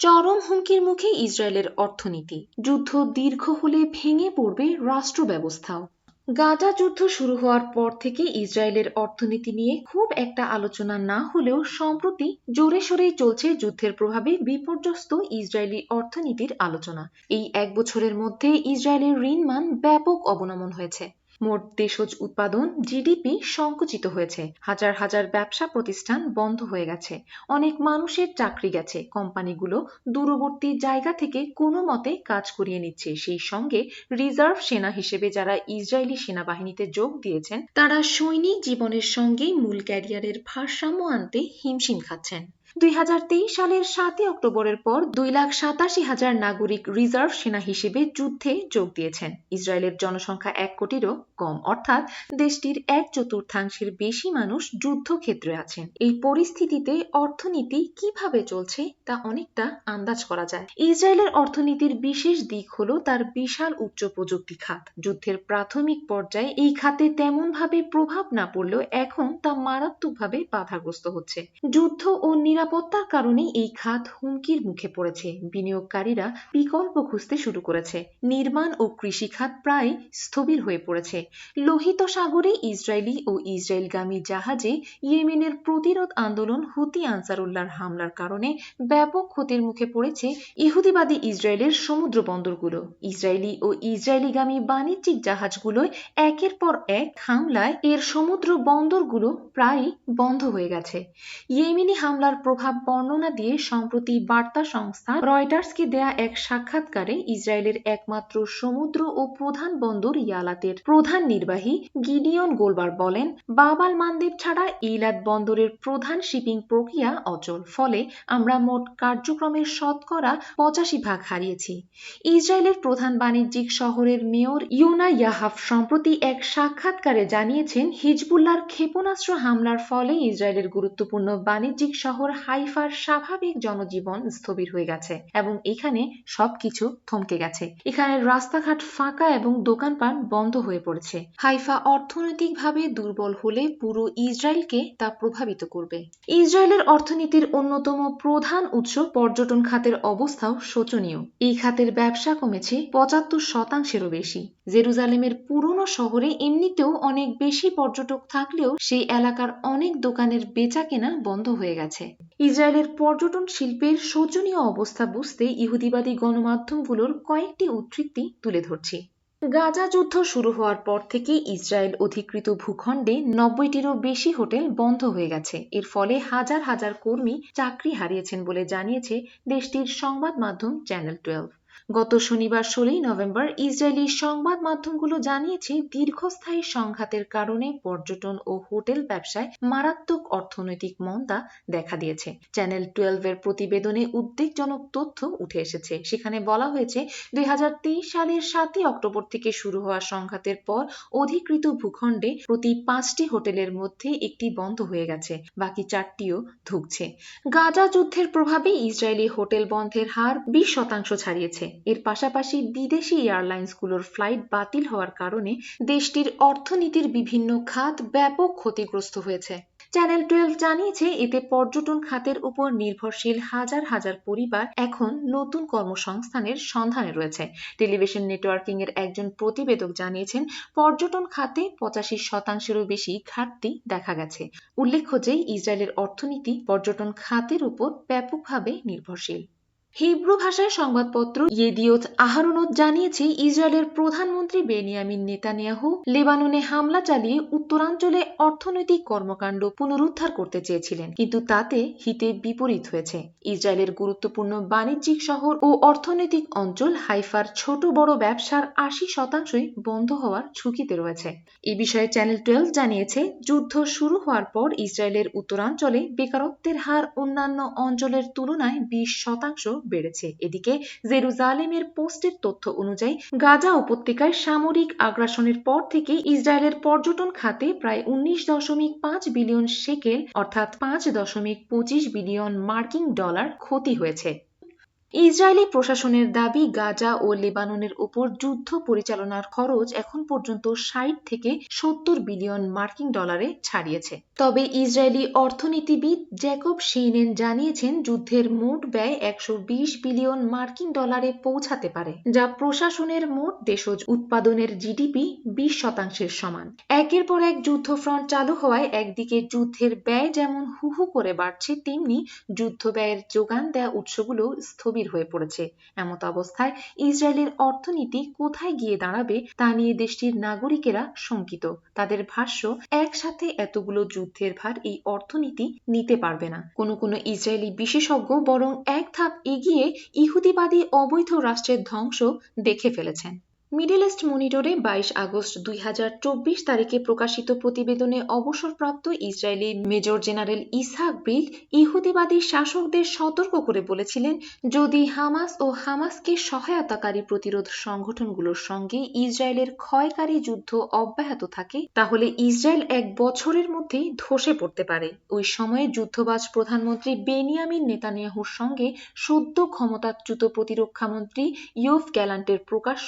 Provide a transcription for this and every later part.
চরম হুমকির মুখে ইসরায়েলের অর্থনীতি। যুদ্ধ দীর্ঘ হলে ভেঙে পড়বে রাষ্ট্র ব্যবস্থাও গাজা যুদ্ধ শুরু হওয়ার পর থেকে ইসরায়েলের অর্থনীতি নিয়ে খুব একটা আলোচনা না হলেও সম্প্রতি জোরে সোরেই চলছে যুদ্ধের প্রভাবে বিপর্যস্ত ইসরায়েলি অর্থনীতির আলোচনা। এই এক বছরের মধ্যে ইসরায়েলের ঋণমান ব্যাপক অবনমন হয়েছে। মোট দেশজ উৎপাদন জিডিপি সংকুচিত হয়েছে। হাজার হাজার ব্যবসা প্রতিষ্ঠান বন্ধ হয়ে গেছে। অনেক মানুষের চাকরি গেছে। কোম্পানিগুলো দূরবর্তী জায়গা থেকে কোনো মতে কাজ করিয়ে নিচ্ছে। সেই সঙ্গে রিজার্ভ সেনা হিসেবে যারা ইসরায়েলি সেনাবাহিনীতে যোগ দিয়েছেন, তারা সৈনিক জীবনের সঙ্গে মূল ক্যারিয়ারের ভারসাম্য আনতে হিমশিম খাচ্ছেন। দুই হাজার তেইশ সালের সাতই অক্টোবরের পর দুই লাখ সাতাশি হাজার নাগরিক রিজার্ভ সেনা হিসেবে যুদ্ধে যোগ দিয়েছেন। ইসরায়েলের জনসংখ্যা এক কোটিরও কম, অর্থাৎ দেশটির এক চতুর্থাংশের বেশি মানুষ যুদ্ধক্ষেত্রে আছেন। এই পরিস্থিতিতে অর্থনীতি কীভাবে চলছে তা অনেকটা আন্দাজ করা যায়। ইসরায়েলের অর্থনীতির বিশেষ দিক হলো তার বিশাল উচ্চ প্রযুক্তি খাত। যুদ্ধের প্রাথমিক পর্যায়ে এই খাতে তেমন ভাবে প্রভাব না পড়লেও এখন তা মারাত্মকভাবে বাধাগ্রস্ত হচ্ছে। যুদ্ধ ও নিরাপত্তার কারণে এই খাত হুমকির মুখে পড়েছে। বিনিয়োগকারীরা বিকল্প খুঁজতে শুরু করেছে। নির্মাণ ও কৃষি খাত প্রায় স্থবির হয়ে পড়েছে। লোহিত সাগরে ইসরায়েলি ও ইসরায়েলগামী জাহাজে ইয়েমেনের প্রতিরোধ আন্দোলন হুতি আনসারুল্লাহর হামলার কারণে ব্যাপক ক্ষতির মুখে পড়েছে ইহুদিবাদী ইসরায়েলের সমুদ্র বন্দরগুলো। ইসরায়েলি ও ইসরায়েলিগামী বাণিজ্যিক জাহাজগুলোয় একের পর এক হামলায় এর সমুদ্র বন্দরগুলো প্রায় বন্ধ হয়ে গেছে। ইয়েমেনি হামলার প্রভাব বর্ণনা দিয়ে সম্প্রতি বার্তা সংস্থা রয়টার্সকে দেয়া এক সাক্ষাৎকারে ইসরায়েলের একমাত্র সমুদ্র ও প্রধান বন্দর ইয়ালাতের প্রধান নির্বাহী গিডিয়ন গোলবার বলেন, বাবাল মানদেব ছাড়া ইলাত বন্দরের প্রধান শিপিং প্রক্রিয়া অচল, ফলে আমরা মোট কার্যক্রমের শতকরা পঁচাশি ভাগ হারিয়েছি। ইসরায়েলের প্রধান বাণিজ্যিক শহরের মেয়র ইউনা ইয়াহাফ সম্প্রতি এক সাক্ষাৎকারে জানিয়েছেন হিজবুল্লার ক্ষেপণাস্ত্র হামলার ফলে ইসরায়েলের গুরুত্বপূর্ণ বাণিজ্যিক শহর হাইফার স্বাভাবিক জনজীবন স্থবির হয়ে গেছে এবং এখানে সবকিছু থমকে গেছে। এখানে রাস্তাঘাট ফাঁকা এবং দোকানপাট বন্ধ হয়ে পড়েছে। হাইফা অর্থনৈতিকভাবে দুর্বল হলে পুরো ইসরায়েলকে তা প্রভাবিত করবে। ইসরায়েলের অর্থনীতির অন্যতম প্রধান উৎস পর্যটন খাতের অবস্থাও শোচনীয়। এই খাতের ব্যবসা কমেছে পঁচাত্তর শতাংশেরও বেশি। জেরুজালেমের পুরনো শহরে এমনিতেও অনেক বেশি পর্যটক থাকলেও সেই এলাকার অনেক দোকানের বেচা কেনা বন্ধ হয়ে গেছে। ইসরায়েলের পর্যটন শিল্পের শোচনীয় অবস্থা বুঝতে ইহুদিবাদী গণমাধ্যমগুলোর কয়েকটি উদ্ধৃতি তুলে ধরছি। গাজা যুদ্ধ শুরু হওয়ার পর থেকে ইসরায়েল অধিকৃত ভূখণ্ডে নব্বইটিরও বেশি হোটেল বন্ধ হয়ে গেছে। এর ফলে হাজার হাজার কর্মী চাকরি হারিয়েছেন বলে জানিয়েছে দেশটির সংবাদ মাধ্যম চ্যানেল টুয়েলভ। গত শনিবার ষোলোই নভেম্বর ইসরায়েলি সংবাদ মাধ্যমগুলো জানিয়েছে, দীর্ঘস্থায়ী সংঘাতের কারণে পর্যটন ও হোটেল ব্যবসায় মারাত্মক অর্থনৈতিক মন্দা দেখা দিয়েছে। চ্যানেল টুয়েলভের প্রতিবেদনে উদ্বেগজনক তথ্য উঠে এসেছে। সেখানে বলা হয়েছে, দুই হাজার তেইশ সালের সাতই অক্টোবর থেকে শুরু হওয়া সংঘাতের পর অধিকৃত ভূখণ্ডে প্রতি পাঁচটি হোটেলের মধ্যে একটি বন্ধ হয়ে গেছে, বাকি চারটিও ধুকছে। গাজা যুদ্ধের প্রভাবে ইসরায়েলি হোটেল বন্ধের হার বিশ শতাংশ ছাড়িয়েছে। এর পাশাপাশি বিদেশি এয়ারলাইন্সগুলোর ফ্লাইট বাতিল হওয়ার কারণে দেশটির অর্থনীতির বিভিন্ন খাত ব্যাপক ক্ষতিগ্রস্ত হয়েছে। চ্যানেল টুয়েলভ জানিয়েছে, এতে পর্যটন খাতের উপর নির্ভরশীল হাজার হাজার পরিবার এখন নতুন কর্মসংস্থানের সন্ধানে রয়েছে। টেলিভিশন নেটওয়ার্কিং এর একজন প্রতিবেদক জানিয়েছেন, পর্যটন খাতে পঁচাশি শতাংশেরও বেশি ঘাটতি দেখা গেছে। উল্লেখ্য যে, ইসরায়েলের অর্থনীতি পর্যটন খাতের উপর ব্যাপকভাবে নির্ভরশীল। হিব্রু ভাষায় সংবাদপত্র ইয়েদিওত আহারোনত জানিয়েছে ইসরায়েলের প্রধানমন্ত্রী বেনিয়ামিন নেতানিয়াহু লেবাননে হামলা চালিয়ে উত্তরাঞ্চলে অর্থনৈতিক কর্মকাণ্ড পুনরুদ্ধার করতে চেয়েছিলেন। কিন্তু তাতে হিতে বিপরীত হয়েছে। ইসরায়েলের গুরুত্বপূর্ণ বাণিজ্যিক শহর ও অর্থনৈতিক অঞ্চল হাইফার ছোট বড় ব্যবসার আশি শতাংশই বন্ধ হওয়ার ঝুঁকিতে রয়েছে। এ বিষয়ে চ্যানেল টুয়েলভ জানিয়েছে, যুদ্ধ শুরু হওয়ার পর ইসরায়েলের উত্তরাঞ্চলে বেকারত্বের হার অন্যান্য অঞ্চলের তুলনায় বিশ শতাংশ বেড়েছে। এদিকে জেরুজালেমের পোস্টের তথ্য অনুযায়ী, গাজা উপত্যকায় সামরিক আগ্রাসনের পর থেকে ইসরায়েলের পর্যটন খাতে প্রায় উনিশ দশমিক পাঁচ বিলিয়ন শেকেল অর্থাৎ পাঁচ দশমিক পঁচিশ বিলিয়ন মার্কিন ডলার ক্ষতি হয়েছে। ইসরায়েলি প্রশাসনের দাবি, গাজা ও লেবাননের উপর যুদ্ধ পরিচালনার খরচ এখন পর্যন্ত ষাট থেকে সত্তর বিলিয়ন মার্কিন ডলারে ছাড়িয়েছে। তবে ইসরায়েলি অর্থনীতিবিদ জ্যাকব সেইনেন জানিয়েছেন, যুদ্ধের মোট ব্যয় একশো বিশ বিলিয়ন মার্কিন ডলারে পৌঁছাতে পারে, যা প্রশাসনের মোট দেশজ উৎপাদনের জিডিপি বিশ শতাংশের সমান। একের পর এক যুদ্ধ ফ্রন্ট চালু হওয়ায় একদিকে যুদ্ধের ব্যয় যেমন হু হু করে বাড়ছে, তেমনি যুদ্ধ ব্যয়ের যোগান দেয়া উৎসগুলো স্থবির হয়ে পড়েছে। এমত অবস্থায় ইসরায়েলের অর্থনীতি কোথায় গিয়ে দাঁড়াবে তা নিয়ে দেশটির নাগরিকেরা শঙ্কিত। তাদের ভাষ্য, একসাথে এতগুলো যুদ্ধের ভার এই অর্থনীতি নিতে পারবে না। কোনো কোনো ইসরায়েলি বিশেষজ্ঞ বরং এক ধাপ এগিয়ে ইহুদিবাদী অবৈধ রাষ্ট্রের ধ্বংস দেখে ফেলেছেন। মিডল ইস্ট মনিটরে বাইশ আগস্ট দুই হাজার চব্বিশ তারিখে প্রকাশিত প্রতিবেদনে অবসরপ্রাপ্ত Israeli major general Yitzhak Brick ইহুদিবাদী শাসকদের সতর্ক করে বলেছিলেন, যদি হামাস ও হামাসকে সহায়তাকারী প্রতিরোধ সংগঠনগুলোর সঙ্গে ইসরায়েলের ক্ষয়কারী যুদ্ধ অব্যাহত থাকে, তাহলে ইসরায়েল এক বছরের মধ্যেই ধসে পড়তে পারে। ওই সময়ে যুদ্ধবাজ প্রধানমন্ত্রী বেনিয়ামিন নেতানিয়াহুর সঙ্গে সদ্য ক্ষমতাচ্যুত প্রতিরক্ষামন্ত্রী ইউফ গ্যালান্টের প্রকাশ্য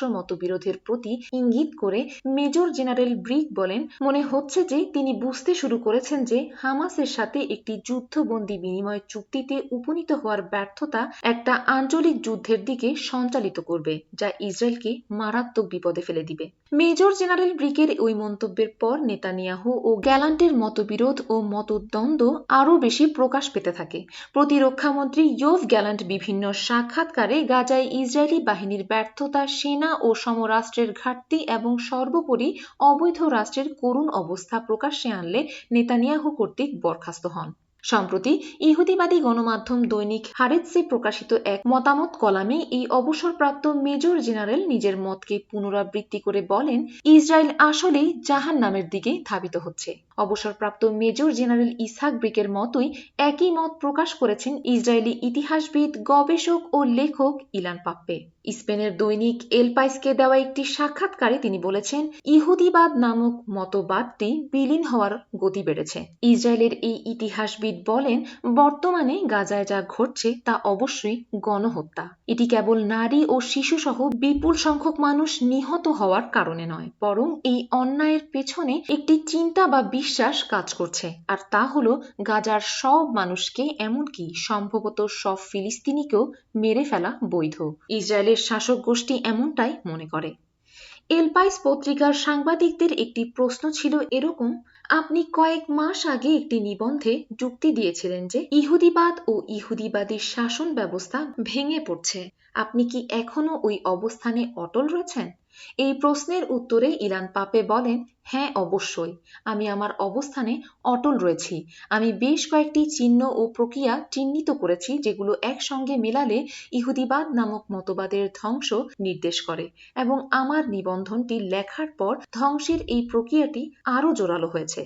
মতবিরোধের প্রতি ইঙ্গিত করে মেজর জেনারেল ব্রিক বলেন, মনে হচ্ছে যে তিনি বুঝতে শুরু করেছেন যে হামাসের সাথে একটি যুদ্ধবন্দী বিনিময় চুক্তিতে উপনীত হওয়ার ব্যর্থতা একটা আঞ্চলিক যুদ্ধের দিকে সঞ্চালিত করবে, যা ইসরায়েলকে মারাত্মক বিপদে ফেলে দিবে। মেজর জেনারেল ব্রিকের ওই মন্তব্যের পর নেতানিয়াহু ও গ্যালান্টের মতবিরোধ ও মতদ্বন্দ্ব আরও বেশি প্রকাশ পেতে থাকে। প্রতিরক্ষামন্ত্রী ইয়োভ গ্যালান্ট বিভিন্ন সাক্ষাৎকারে গাজায় ইসরায়েলি বাহিনীর ব্যর্থতা, সেনা ও সমরাষ্ট্রের ঘাটতি এবং সর্বোপরি অবৈধ রাষ্ট্রের করুণ অবস্থা প্রকাশ্যে আনলে নেতানিয়াহু কর্তৃক বরখাস্ত হন। সম্প্রতি ইহুদিবাদী গণমাধ্যম দৈনিক হারেৎসে প্রকাশিত এক মতামত কলামে এই অবসরপ্রাপ্ত মেজর জেনারেল নিজের মতকে পুনরাবৃত্তি করে বলেন, ইসরায়েল আসলেই জাহান নামের দিকে ধাবিত হচ্ছে। অবসরপ্রাপ্ত মেজর জেনারেল ইসহাক ব্রিকের মতোই একই মত প্রকাশ করেছেন ইসরায়েলি ইতিহাসবিদ, গবেষক ও লেখক ইলান পাপ্পে। স্পেনের দৈনিক এলপাইসকে দেওয়া একটি সাক্ষাৎকারে তিনি বলেছেন, ইহুদিবাদ নামক মতবাদটি বিলীন হওয়ার গতি বেড়েছে। ইসরায়েলের এই ইতিহাসবিদ বলেন, বর্তমানে গাজায় যা ঘটছে তা অবশ্যই গণহত্যা। এটি কেবল নারী ও শিশু সহ বিপুল সংখ্যক মানুষ নিহত হওয়ার কারণে নয়, বরং এই অন্যায়ের পেছনে একটি চিন্তা বা বিশ্বাস কাজ করছে। আর তা হলো, গাজার সব মানুষকে এমনকি সম্ভবত সব ফিলিস্তিনিকেও মেরে ফেলা বৈধ। ইসরায়েলের শাসক গোষ্ঠী এমনটাই মনে করে। এলপাইস পত্রিকার সাংবাদিকদের একটি প্রশ্ন ছিল এরকম, আপনি কয়েক মাস আগে একটি নিবন্ধে যুক্তি দিয়েছিলেন যে ইহুদিবাদ ও ইহুদিবাদী শাসন ব্যবস্থা ভেঙে পড়ছে। আপনি কি এখনও ওই অবস্থানে অটল রয়েছেন? এই প্রশ্নের উত্তরে ইলান পাপে বলেন হ্যাঁ অবশ্যই। আমি আমার অবস্থানে অটল রয়েছি। আমি বেশ কয়েকটি চিহ্ন ও প্রক্রিয়া চিহ্নিত করেছি যেগুলো একসঙ্গে মেলালে ইহুদিবাদ নামক মতবাদের ধ্বংস নির্দেশ করে এবং আমার নিবন্ধনটি লেখার পর ধ্বংসের এই প্রক্রিয়াটি আরও জোরালো হয়েছে।